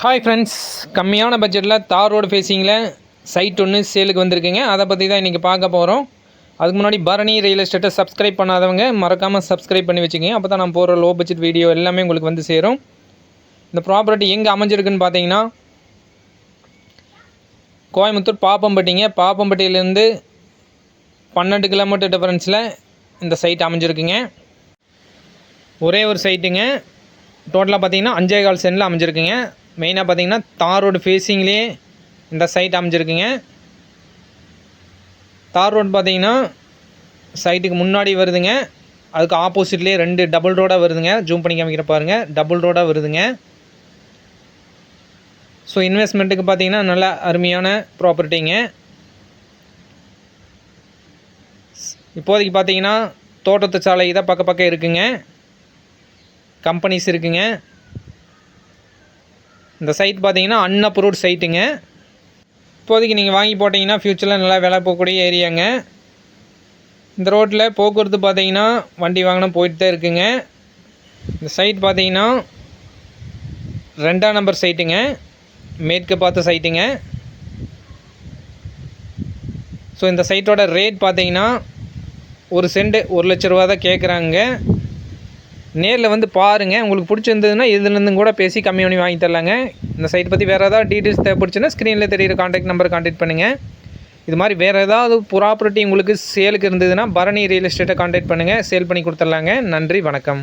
Hi friends கம்மியான பட்ஜெட்டில் தார் ரோடு ஃபேஸிங்கில் சைட் ஒன்று சேலுக்கு வந்திருக்குங்க. அதை பற்றி தான் இன்றைக்கி பார்க்க போகிறோம் அதுக்கு முன்னாடி பரணி ரியல் எஸ்டேட்டை சப்ஸ்கிரைப் பண்ணாதவங்க மறக்காமல் சப்ஸ்கிரைப் பண்ணி வச்சுக்கோங்க. அப்போ தான் நான் போகிற லோ பட்ஜெட் வீடியோ எல்லாமே உங்களுக்கு வந்து சேரும். இந்த ப்ராப்பர்ட்டி எங்கே அமைஞ்சிருக்குன்னு பார்த்தீங்கன்னா கோயம்புத்தூர் பாப்பம்பட்டிங்க. பாப்பம்பட்டியிலேருந்து பன்னெண்டு கிலோமீட்டர் டிஃபரன்ஸில் இந்த சைட் அமைஞ்சிருக்குங்க. ஒரே ஒரு சைட்டுங்க டோட்டலாக பார்த்தீங்கன்னா அஞ்சே கால் சென்டில் அமைஞ்சிருக்குங்க. மெயினாக பார்த்தீங்கன்னா தார் ரோடு ஃபேஸிங்லேயே இந்த சைட் அமைஞ்சிருக்குங்க. தார் ரோடு பார்த்தீங்கன்னா சைட்டுக்கு முன்னாடி வருதுங்க. அதுக்கு ஆப்போசிட்லேயே ரெண்டு டபுள் ரோடாக வருதுங்க. ஜூம் பண்ணி காமிக்கிற பாருங்கள் டபுள் ரோடாக வருதுங்க. ஸோ இன்வெஸ்ட்மெண்ட்டுக்கு பார்த்தீங்கன்னா நல்ல அருமையான ப்ராப்பர்ட்டிங்க இப்போதைக்கு பார்த்தீங்கன்னா தோட்டத்து சாலை தான் பக்க பக்கம் இருக்குங்க. கம்பெனிஸ் இருக்குங்க. இந்த சைட் பார்த்தீங்கன்னா அன்அப்ரூவ்ட் சைட்டுங்க இப்போதைக்கு நீங்கள் வாங்கி போட்டிங்கன்னா ஃப்யூச்சரில் நல்லா விலை போகக்கூடிய ஏரியாங்க. இந்த ரோட்டில் போக்குவரத்து பார்த்தீங்கன்னா வண்டி வாங்கினா போயிட்டு தான் இருக்குங்க. இந்த சைட் பார்த்தீங்கன்னா ரெண்டாம் நம்பர் சைட்டுங்க மேற்கு பார்த்த சைட்டுங்க ஸோ இந்த சைட்டோட ரேட் பார்த்தீங்கன்னா ஒரு சென்ட் ஒரு லட்ச ரூபா தான் கேட்குறாங்க நேரில் வந்து பாருங்கள் உங்களுக்கு பிடிச்சிருந்ததுன்னா இதுலேருந்து கூட பேசி கம்மி பண்ணி வாங்கி தரலாங்க. இந்த சைட் பற்றி வேறு ஏதாவது டீட்டெயில்ஸ் தேவைப்படுச்சுன்னா ஸ்க்ரீனில் தெரியிற காண்டாக்ட் நம்பர் காண்டாக்ட் பண்ணுங்கள் இது மாதிரி வேறு ஏதாவது ப்ராப்பர்ட்டி உங்களுக்கு சேலுக்கு இருந்ததுன்னா பரணி ரியல் எஸ்டேட்டை காண்டாக்ட் பண்ணுங்கள் சேல் பண்ணி கொடுத்துர்லாங்க நன்றி வணக்கம்.